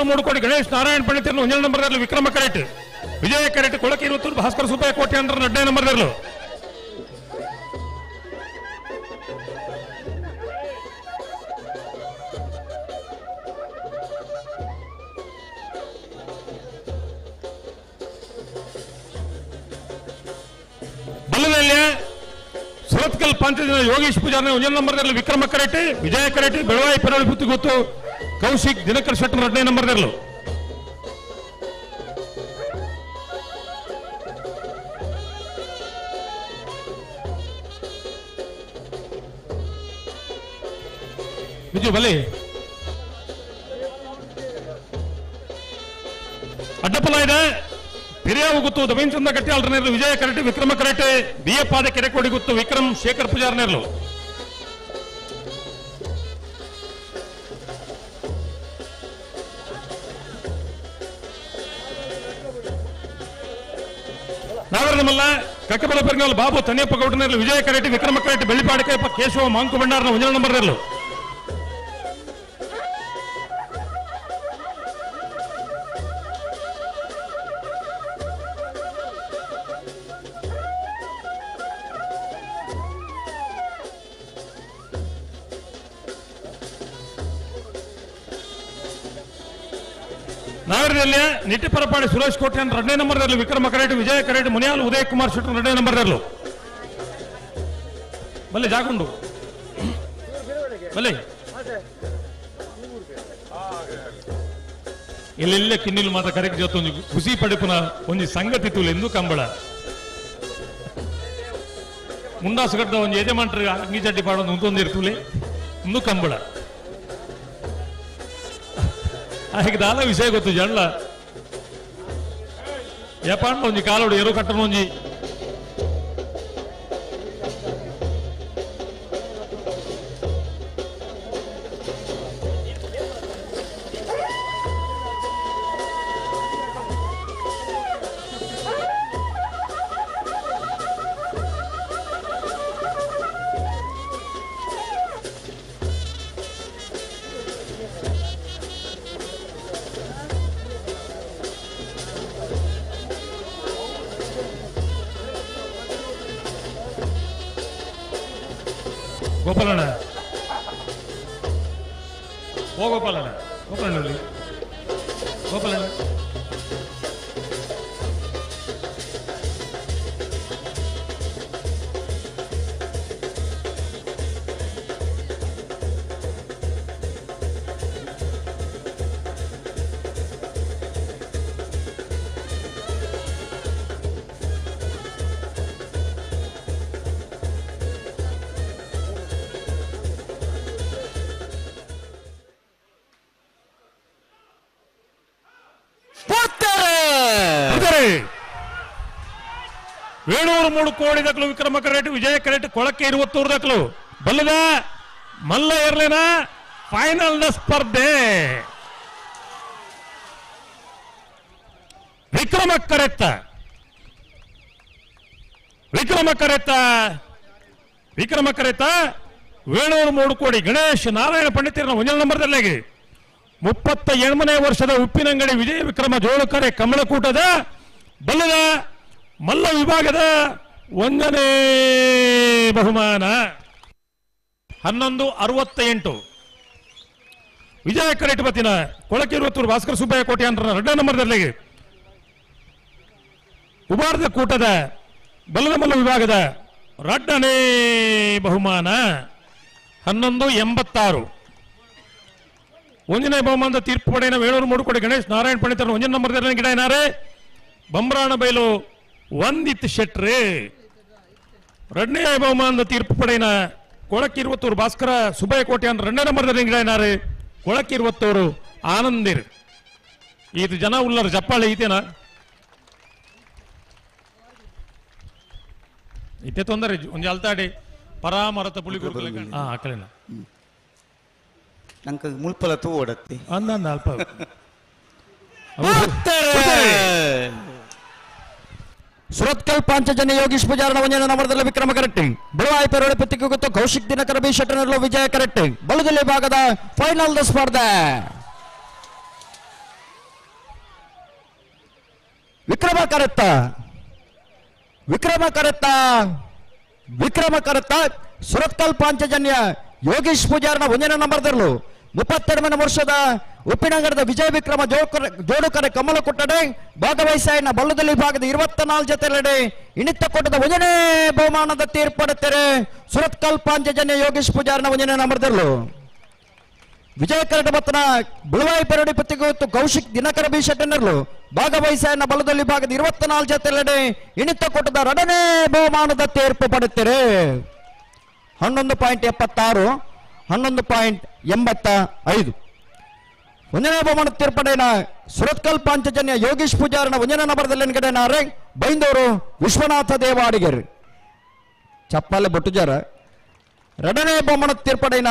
ವೇಣೂರು ಮೂರು ಕೋಟಿ ಗಣೇಶ್ ನಾರಾಯಣ ಪಂಡಿತರನ್ನು ಒಂದನೇ ನಂಬರ್ದಲ್ಲಿ ವಿಕ್ರಮ ಕರೆಟ್, ವಿಜಯ ಕರೆಟ್, ಕೊಳಕೆ ಇರುವ ಭಾಸ್ಕರ್ ಸುಬ್ಬಯ್ಯ ಕೋಟಿ ಅಂದ್ರೆ ಎರಡನೇ ನಂಬರ್ದಲ್ಲೂ. ಬಲ್ಲದಲ್ಲಿ ಸುರತ್ಕಲ್ ಪ್ರಾಂತ್ಯದ ಯೋಗೇಶ್ ಪೂಜಾರ ಒಂದನೇ ನಂಬರ್ದಲ್ಲಿ ವಿಕ್ರಮ ಕರೆಟ್, ವಿಜಯ ಕರೆಟ್ ಬೆಳವಾಯಿ ಪೆರಳಿ ಗೊತ್ತು. ಕೌಶಿಕ್ ದಿನಕರ್ ಶೆಟ್ಟರ್ ಎರಡನೇ ನಂಬರ್ದಲ್ಲೂ ಬಿಜು ಬಲಿ ಅಡ್ಡಪಲ ಇದೆ ಹಿರಿಯಾವು ಗೊತ್ತು ದವೀನ್ ಚಂದ ಗಟ್ಟಿ ಆಲ್ರನೇರ್ಲು ವಿಜಯ ಕರೆಟೆ ವಿಕ್ರಮ ಕರೆಟೆ ಬಿ ಎ ಪಾದ ಕೆರೆಕೋಡಿ ಗೊತ್ತು ವಿಕ್ರಮ್ ಶೇಖರ್ ಪೂಜಾರ್ನೇರ್ಲು ನಾಗರದ ಮಲ್ಲ ಕಕ್ಕಬಲ ಪೆರ್ಗಲ್ ಬಾಬು ತನಿಯಪ್ಪ ಗೌಡನೇರ್ಲು ವಿಜಯ ಕರೆಟೆ ವಿಕ್ರಮ ಕರೆಟೆ ಬೆಳ್ಳಿಪಾಡಿಕೆ ಕೇಶವ ಮಾಂಕು ಭಂಡಾರನ ಒಂದನೇ ನಂಬರ್ನೇರ್ಲು ನಾಗರದಲ್ಲಿ ನಿಟ್ಟಿ ಪರಪಾಡಿ ಸುರೇಶ್ ಕೋಟೆ ಎರಡನೇ ನಂಬರ್ದಲ್ಲಿ, ವಿಕ್ರಮ ಕರೆಟ್, ವಿಜಯ ಕರೆಟ್, ಮುನಿಯಾಲ್ ಉದಯ್ ಕುಮಾರ್ ಶೆಟ್ಟರ್ ಎರಡನೇ ನಂಬರ್ದಲ್ಲೂ. ಬಲ್ಲೆ ಜಾಗುಂಡು ಬಲ್ಲಿ ಇಲ್ಲೆಲ್ಲ ಕಿನ್ನಿಲ್ ಮಾತ ಕರೆಕ್ಟ್ ಜೊತೆ ಖುಷಿ ಪಡಿಪುನ ಒಂದು ಸಂಗತಿ ತುಲು ಎಂದು ಕಂಬಳ. ಮುಂಡಾಸುಗಡ್ಡ ಒಂದು ಯಜಮಾನ್ರಿಗೆ ಅಂಗಿ ಚಡ್ಡಿ ಪಾಡೊಂದು ಉಂತೊಂದಿರ್ತುಲೆ ಇಂದು ಕಂಬಳ. ಹಾಗೆ ದಾಲ ವಿಷಯ ಗೊತ್ತು ಜಂಡ್ಲ ಯಪಾಂಡ ಒಂಜಿ ಕಾಲೋಡು ಎರು ಗೋಪಾಲಣ್ಣ ಓ ಗೋಪಾಲಣ್ಣ ಗೋಪಾಲಣ್ಣ ಇಲ್ಲಿ. ಗೋಪಾಲಣ್ಣ ವೇಣೂರು ಮೂರು ಕೋಡಿ ದಕ್ಕಲು ವಿಕ್ರಮ ಕರೆಟ್, ವಿಜಯ ಕರೆಟ್, ಕೊಳಕ್ಕೆ ಇರುವತ್ತೂರು ದಕ್ಕಲು ಬಲ್ಲದ? ಮಲ್ಲ ಫೈನಲ್ ಸ್ಪರ್ಧೆ. ವಿಕ್ರಮ ಕರೆತ್ತ. ವಿಕ್ರಮ ಕರೆತ್ತ. ವಿಕ್ರಮ ಕರೆತ್ತ. ವೇಣೂರು ಮೂರು ಕೋಡಿ. ಗಣೇಶ್ ನಾರಾಯಣ ಪಂಡಿತರ ಒಂದನೇ ನಂಬರ್ದಲ್ಲಾಗಿ. ಮುಪ್ಪತ್ತ ಎಣ್ಮನೇ ವರ್ಷದ ಉಪ್ಪಿನಂಗಡಿ ವಿಜಯ ವಿಕ್ರಮ ಜೋಳುಕರೆ ಕಮಲಕೂಟದ ಬಲ್ಲದ? ಮಲ್ಲ ವಿಭಾಗದ ಒಂದನೇ ಬಹುಮಾನ. ಹನ್ನೊಂದು ಅರವತ್ತ ಎಂಟು ವಿಜಯ ಕರೆಟ್ ಬತ್ತಿನ ಕೊಳಕಿರುವತ್ತೂರು ಭಾಸ್ಕರ ಸುಬ್ಬಯ್ಯ ಕೋಟೆ ಅಂತ ಎರಡನೇ ನಂಬರ್ದಲ್ಲಿ ಕುಮಾರದ ಕೂಟದ ಬಲ್ಲದ ಮಲ್ಲ ವಿಭಾಗದ ರಡ್ಡನೇ ಬಹುಮಾನ. ಹನ್ನೊಂದು ಎಂಬತ್ತಾರು. ಒಂದನೇ ಬಹುಮಾನದ ತೀರ್ಪು ಪಡೆಯ ವೇಣೂರು ಮೂಡುಕೊಡೆ ಗಣೇಶ್ ನಾರಾಯಣ ಪಂಡಿತರ ಒಂದನೇ ನಂಬರ್ದಲ್ಲಿ ಗಿಡ ಏನಾರೆ ಬಂಬ್ರಾಣ ಬೈಲು ಒಂದಿತ್ತು ಶೆಟ್ರೆ. ಎರಡನೇ ಬಹುಮಾನದ ತೀರ್ಪು ಪಡೆಯಿನ ಕೊಳಕಿರುವತ್ತೂರು ಭಾಸ್ಕರ ಸುಬ್ಬಯ್ಯ ಕೋಟೆ ಅಂದ್ರೆ ಎರಡನೇ ನಂಬರ್ದ ಗಿಡ ಕೊಳಕ್ಕಿರುವತ್ತೂರು ಕೊಳಕಿರುವತ್ತೂರು ಆನಂದಿರ್. ಇದು ಜನ ಉಲ್ಲರ ಜಪ್ಪಾಳೆ ಈತೇನ? ಇತ್ತೆ ತೊಂದರೆ ಒಂದು ಅಲ್ತಾಡಿ ಪರಾಮರತ ಪುಳಿ ಗುರುಕುಲ ಹಾ ಆಕಲಿನ ನಂಗೆ ಮುಲ್ಪಲ ತೂ ಓಡತ್ತೆ. ಅಂದ ಅಲ್ಪ. ಸುರತ್ಕಲ್ ಪಾಂಚಜನ್ಯ ಯೋಗೀಶ್ ಪೂಜಾರನ ಒಂದನೇ ನಂಬರದಲ್ಲಿ ವಿಕ್ರಮ ಕರೆಟ್ಟಿ ಬುಳವಾಯಿ ಪೆರೋಡೆ ಪತಿಗೆ ಗೊತ್ತು ಕೌಶಿಕ್ ದಿನಕರ ಬಿ ಶೆಟ್ಟರ್ನಲ್ಲೂ ವಿಜಯ ಕರೆಟ್ಟಿ, ಬಲದಲ್ಲಿ ಭಾಗದ ಫೈನಲ್ ದ ಸ್ಪರ್ಧೆ. ವಿಕ್ರಮ ಕರೆತ್ತ ವಿಕ್ರಮ ಕರೆತ್ತ ವಿಕ್ರಮ ಕರೆತ್ತ ಸುರತ್ಕಲ್ ಪಾಂಚಜನ್ಯ ಯೋಗೀಶ್ ಪೂಜಾರನ ಒಂದನೇ ನಂಬರ್ದಲ್ಲೂ ಮುಪ್ಪತ್ತೆರಡನೇ ವರ್ಷದ ಉಪ್ಪಿನಗರದ ವಿಜಯ ವಿಕ್ರಮ ಜೋಡುಕರ ಕಮಲ ಕೊಟ್ಟಡೆ ಭಾಗವಹಿಸಿನ ಬಲ್ಲದಲ್ಲಿ ಭಾಗದ ಇರುವತ್ತ ನಾಲ್ಕು ಜೊತೆಲೆಡೆ ಇಣಿತ ಕೊಟ್ಟದ ಒಂದನೇ ಬಹುಮಾನದ ತೀರ್ಪಡುತ್ತಾರೆ ಸುರತ್ಕಲ್ ಪಾಂಚಜನ್ಯ ಯೋಗೇಶ್ ಪೂಜಾರನ ಒಂದನೇ ನಂಬರ್ದರ್ಲು ವಿಜಯ ಕರಡ ಮತ್ತನ ಬುಳವಾಯಿ ಪೆರಡಿ ಪತ್ತಿಗೊತ್ತು ಕೌಶಿಕ್ ದಿನಕರ ಬಿ ಶೆಟ್ಟನರ್ಲು ಭಾಗವಹಿಸಾಯನ ಬಲದಲ್ಲಿ ಭಾಗದ ಇರುವತ್ತ ನಾಲ್ಕು ಜೊತೆಲೆಡೆ ಇಣಿತ ಕೊಟ್ಟದ ಎರಡನೇ ಬಹುಮಾನದ ತೀರ್ಪು ಪಡುತ್ತಾರೆ ಹನ್ನೊಂದು ಪಾಯಿಂಟ್ ಎಪ್ಪತ್ತಾರು. ಹನ್ನೊಂದು ಪಾಯಿಂಟ್ ಎಂಬತ್ತ ಐದು. ಒಂದನೇ ಬಹುಮಾನ ತೀರ್ಪಡೆನ ಸುರತ್ಕಲ್ ಪಾಂಚಜನ್ಯ ಯೋಗೀಶ್ ಪೂಜಾರನ ಒಂದನೇ ನಂಬರ್ದಲ್ಲಿ ಎನ್ಗಡೆನಾರೆ ಬೈಂದೂರು ವಿಶ್ವನಾಥ ದೇವಾಡಿಗರ್. ಚಪ್ಪಾಲೆ ಬೊಟ್ಟುಜಾರ. ಎರಡನೇ ಬಹುಮಾನ ತೀರ್ಪಡೆನ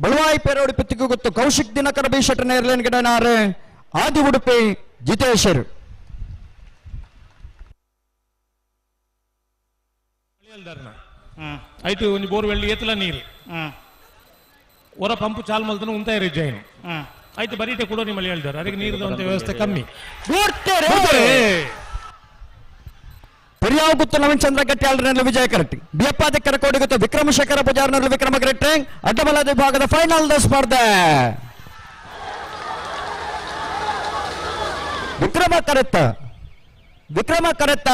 ಬಳುವಾಯಿ ಪೇರೋಡಿ ಪಿತ್ತಿಗೂ ಗೊತ್ತು ಕೌಶಿಕ್ ದಿನಕರ ಬಿ ಶೆಟ್ಟನ ಗಿಡನಾರೆ ಆದಿ ಉಡುಪಿ ಜಿತೇಶರು ಐಟು ಒಂದು ಬೋರ್ವೆಲ್ ಎತ್ತಲ ನೀರು. ಹ್ಮ್. ಹೊರ ಪಂಪು ಚಾಲು ಮಲ್ತನ ಉಂತಾಯ ಇರಿ ಹ್ಮ್ ಆಯ್ತು ಬರೀಟೆ ಕೂಡ ನಿಮ್ಮಲ್ಲಿ ಹೇಳ್ತಾರೆ ಅದಕ್ಕೆ ನೀರು ಒಂದು ವ್ಯವಸ್ಥೆ ಕಮ್ಮಿ. ಪರ್ಯಾವಗುತ್ತು ನವೀನ್ ಚಂದ್ರ ಗಟ್ಟಿ ಆಲ್ರನಲ್ಲಿ ವಿಜಯ ಕರಟ್ಟಿ. ಬಿಯಪ್ಪಾದ ಕರಕೋಡಿ ಗೊತ್ತು ವಿಕ್ರಮಶೇಖರ ಪೂಜಾರ್ನಲ್ಲಿ ವಿಕ್ರಮ ಕರಟ್ಟಿ ಅಡ್ಡಬಲ ವಿಭಾಗದ ಫೈನಲ್ ದ ಸ್ಪರ್ಧೆ. ವಿಕ್ರಮ ಕರೆತ್ತ. ವಿಕ್ರಮ ಕರೆತ್ತ.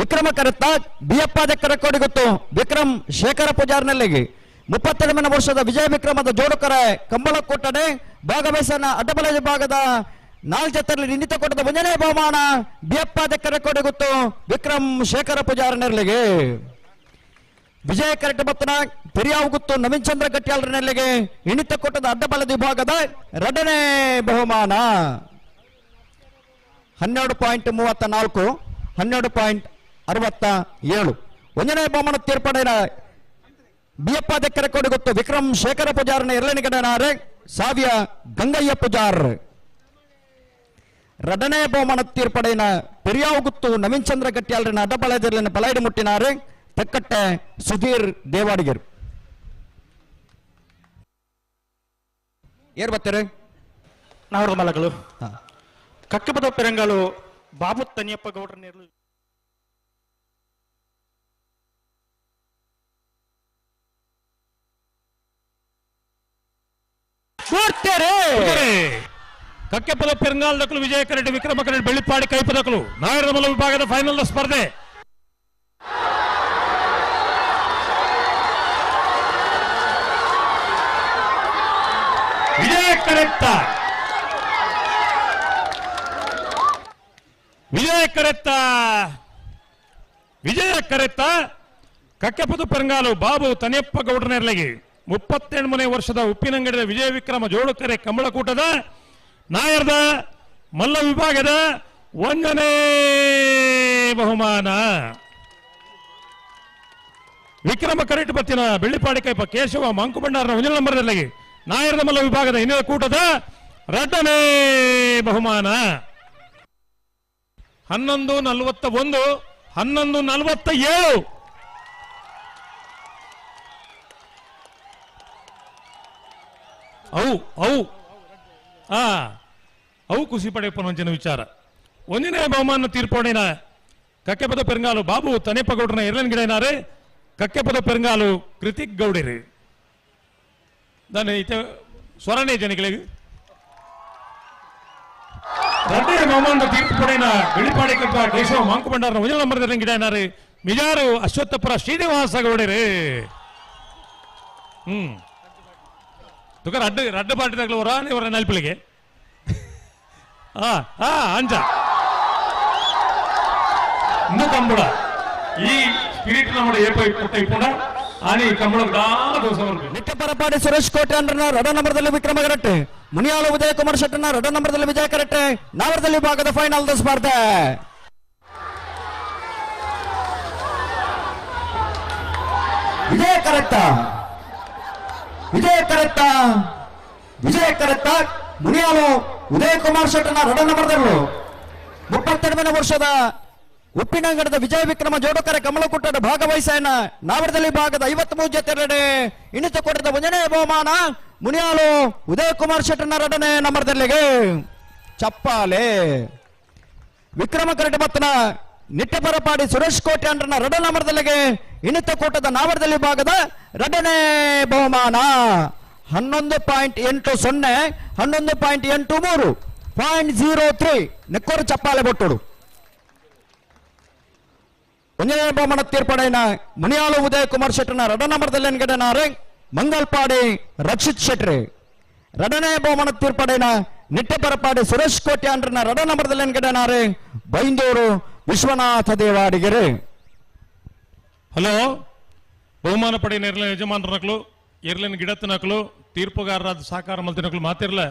ವಿಕ್ರಮ ಕರೆತ್ತ. ಬಿಯಪ್ಪಾದ ಕರಕೋಡಿ ಗೊತ್ತು ವಿಕ್ರಮ್ ಶೇಖರ ಪೂಜಾರ್ನಲ್ಲಿಗೆ ಮುಪ್ಪತ್ತೆರಡನೇ ವರ್ಷದ ವಿಜಯ ವಿಕ್ರಮದ ಜೋಡುಕರ ಕಂಬಳ ಕೊಟ್ಟಡೆ ಭಾಗವಹಿಸನ ಅಡ್ಡಬಲ ವಿಭಾಗದ ನಾಲ್ಕು ಜೊತೆಯಲ್ಲಿ ನಿಂದಿತ ಕೊಟ್ಟದ ಮುಂಜಾನೆ ಬಹುಮಾನ ಬಿಯಪ್ಪಾದ ಕರಕೋಡಿ ಗೊತ್ತು ವಿಕ್ರಮ್ ಶೇಖರ ಪೂಜಾರ್ನಲ್ಲಿಗೆ ವಿಜಯ ಕರೆಕ್ಟ್ ಪೆರಿಯಾವ್ ಗುತ್ತು ನವೀನ್ ಚಂದ್ರ ಗಟ್ಟಿಯಾಲ್ರನಲ್ಲಿಗೆ ಇಣಿತ ಕೊಟ್ಟದ ಅಡ್ಡಬಲದ ವಿಭಾಗದ ಎರಡನೇ ಬಹುಮಾನ. ಹನ್ನೆರಡು ಪಾಯಿಂಟ್ ಮೂವತ್ತ ನಾಲ್ಕು, ಹನ್ನೆರಡು ಪಾಯಿಂಟ್ ಅರವತ್ತ ಏಳು. ಒಂದನೇ ಬಹುಮಾನ ತೀರ್ಪಡೆನ ಬಿಯಪ್ಪ ದೆಕ್ಕರೆ ಕೊಡಿ ಗೊತ್ತು ವಿಕ್ರಮ್ ಶೇಖರ ಪೂಜಾರನ ಎರಡನೇ ಗಡನಾರೆ ಸಾವಿಯ ಗಂಗಯ್ಯ ಪೂಜಾರ್ ಎರಡನೇ ಬಹುಮಾನ ತೀರ್ಪಡೆನ ಪೆರಿಯಾವ್ ಗುತ್ತು ನವೀನ್ ಚಂದ್ರ ಗಟ್ಟಿಯಾಲ್ರನ ಅಡ್ಡಬಳದಿರಲಿನ ಬಲೈಡು ಮುಟ್ಟಿನಾರೆ ತಕ್ಕಟ್ಟೆ ಸುಧೀರ್ ದೇವಾಡಿಗರ್ ಏರ್ ಬರ್ತಾರೆ ನಾವರದ ಮಲಗಳು ಹಾ ಕಕ್ಕಬದ ಪೆರಂಗಾಲು ಬಾಬು ತನಿಯಪ್ಪ ಗೌಡ್ರ ಕಕ್ಕೆಪದ ಪೆರಂಗಾಲ್ದಕ್ಕಲು ವಿಜಯ ಕರೆಡ್ಡಿ ವಿಕ್ರಮ ಕರೆಡ್ಡಿ ಬೆಳ್ಳಿಪಾಡಿ ಕೈಪದಕ್ಕಲು ನಾಯರದ ಮಲ ವಿಭಾಗದ ಫೈನಲ್ ಸ್ಪರ್ಧೆ ವಿಜಯ ಕರೆತ್ತ ವಿಜಯ ಕರೆತ್ತ ವಿಜಯ ಕರೆತ್ತ ಕಕ್ಕೆಪದು ಪೆರಂಗಾಲು ಬಾಬು ತನಿಯಪ್ಪ ಗೌಡನೆರ್ಲೆಗೆ ಮುಪ್ಪತ್ತೆಂಟನೇ ವರ್ಷದ ಉಪ್ಪಿನಂಗಡಿಯ ವಿಜಯ ವಿಕ್ರಮ ಜೋಳಕರೆ ಕಂಬಳಕೂಟದ ನಾಯರ್ದ ಮಲ್ಲ ವಿಭಾಗದ ಒಂದನೇ ಬಹುಮಾನ. ವಿಕ್ರಮ ಕರೆಟ್ ಬತ್ತಿನ ಬೆಳ್ಳಿಪಾಡಿ ಕೈಪ ಕೇಶವ ಮಂಕು ಭಂಡಾರನ ಒಂದನೇ ನಂಬರ್ನಲ್ಲಿ ನಾಯರ್ದ ಮಲ್ಲ ವಿಭಾಗದ ಇನ್ನೊಂದು ಕೂಟದ ಎರಡನೇ ಬಹುಮಾನ. ಹನ್ನೊಂದು ನಲವತ್ತ ಒಂದು ಹನ್ನೊಂದು ನಲವತ್ತ ಏಳು ಅವು ಅವು. ಆ, ಅವು ಖುಷಿ ಪಡೆಯಪ್ಪನ ವಿಚಾರ. ಒಂದಿನೇ ಬಹುಮಾನ ತೀರ್ಪೋಣಿನ ಕಕ್ಕೆಪದ ಪೆರಂಗಾಲು ಬಾಬು ತನೇಪಗೌಡ್ರನ ಎರಡನೇ ಗಿಡನಾರೆ ಕಕ್ಕೆಪದ ಪೆರಂಗಾಲು ಕೃತಿಕ್ ಗೌಡಿರಿ. ದಾನೆ ಈತ ಸ್ವರಣೆ ಜನಗಳಿಗೆ రెండే ಬಹುಮಾನದ ತೀರ್ಪು ಬಿಳಿಪಾಡಿ ಕಪ್ಪ ಕೇಶವ ಮಾಂಕು ಭಂಡಾರನ ನಂಬರ್ ನಂಬರ್ದ ಗಿಡನಾರೆ ಮಿಜಾರು ಅಶ್ವತ್ಥಪುರ ಶ್ರೀನಿವಾಸ ಗೌಡರಿ. ಹ್ಮ್. ತುಕ ರಡ್ಡು ರಡ್ಡು ಪಾಟಿದಾಗ್ಲು ವರ ಇವರ ನಲ್ಪಿಳಿಗೆ ಆ ಆ ಅಂಜ ಇನ್ನು ಕಂಬಳ ಈ ಸ್ಪಿರಿಟ್ നമ്മുടെ ಏಪ ಇಪ್ಪುಟ ಇಪ್ಪುಡ ಆನಿ ಕಂಬಳ ದಾನ ದಿವಸ ಬರ್ಬೇಕು ನಿತ್ಯ ಪರಪಾಡಿ ಸುರೇಶ್ ಕೋಟೆ ಅಂಡ್ರನ ರಡ ನಂಬರ್ದಲ್ಲಿ ವಿಕ್ರಮ ಕರಟ್ಟೆ ಮುನಿಯಾಳ ಉದಯ ಕುಮಾರ್ ಶೆಟ್ಟನ ರಡ ನಂಬರ್ದಲ್ಲಿ ವಿಜಯ ಕರಟ್ಟೆ ನಾವರದಲ್ಲಿ ಭಾಗದ ಫೈನಲ್ ದ ಸ್ಪರ್ಧೆ ವಿಜಯ ಕರೆಕ್ಟ ವಿಜಯ ಕರೆತ್ತ. ವಿಜಯ ಕರೆತ್ತ ಮುನಿಯಾಲು ಉದಯ ಕುಮಾರ್ ಶೆಟ್ಟನ ರಡನ್ನ ಬರೆದರು ಮುಪ್ಪತ್ತೆರಡನೇ ವರ್ಷದ ಉಪ್ಪಿನಂಗಡದ ವಿಜಯ ವಿಕ್ರಮ ಜೋಡಕರ ಕಮಲಕುಟ್ಟದ ಭಾಗವಹಿಸಾಯನ ನಾವರದಲ್ಲಿ ಭಾಗದ ಐವತ್ತ್ ಮೂರು ಜೊತೆ ಕೊಟ್ಟಿದ್ದ ಒಂದನೇ ಬಹುಮಾನ ಮುನಿಯಾಲು ಉದಯ ಕುಮಾರ್ ಶೆಟ್ಟನ ರಡನೆ ನಂಬರ್ದಲ್ಲಿಗೆ ಚಪ್ಪಾಲೆ ವಿಕ್ರಮ ಕರೆಟ್ಟ ಬತ್ತನ ನಿಟ್ಟಪರಪಾಡಿ ಸುರೇಶ್ ಕೋಟೆ ಅಂಡ್ರನ ರಡ ನಂಬರ್ದಲ್ಲಿಗೆ ಇಣಿತ ಕೂಟದ ನಾವರದಲ್ಲಿ ಭಾಗದ ರಡನೇ ಬಹುಮಾನ. ಹನ್ನೊಂದು ಪಾಯಿಂಟ್ ಎಂಟು ಸೊನ್ನೆ, ಹನ್ನೊಂದು ಪಾಯಿಂಟ್ ಎಂಟು ಮೂರು, ಪಾಯಿಂಟ್ ಜೀರೋ ತ್ರೀ. ನೆಕ್ಕೋರು ಚಪ್ಪಾಳೆ ಬೊಟ್ಟೋಡು ಒಂದನೇ ಬಹುಮಾನ ತೀರ್ಪಡೆನ ಮುನಿಯಾಳು ಉದಯ ಕುಮಾರ್ ಶೆಟ್ಟರ್ನ ರಡ ಮರದಲ್ಲಿ ಎನ್ಗಡೆನಾರೆ ಮಂಗಲ್ಪಾಡಿ ರಕ್ಷಿತ್ ಶೆಟ್ರಿ. ರಡನೇ ಬಹುಮಾನ ತೀರ್ಪಡೆನ ನಿಟ್ಟಪರಪಾಡಿ ಸುರೇಶ್ ಕೋಟೆ ಅಂಡ್ರನ ರಡ ಮರದಲ್ಲಿ ಬೈಂದೂರು ವಿಶ್ವನಾಥ ದೇವಾಡಿಗೆರೆ. ಹಲೋ ಬಹುಮಾನ ಪಡೆಯ ನೆರಳಿನ ಯಜಮಾನರನಕಲು ಎರ್ಲಿನ ಗಿಡತ್ತಿನಕಲು ತೀರ್ಪುಗಾರರಾದ ಸಹಕಾರ ಮಲ್ತಿನಕಲು ಮಾತಿರ್ಲ.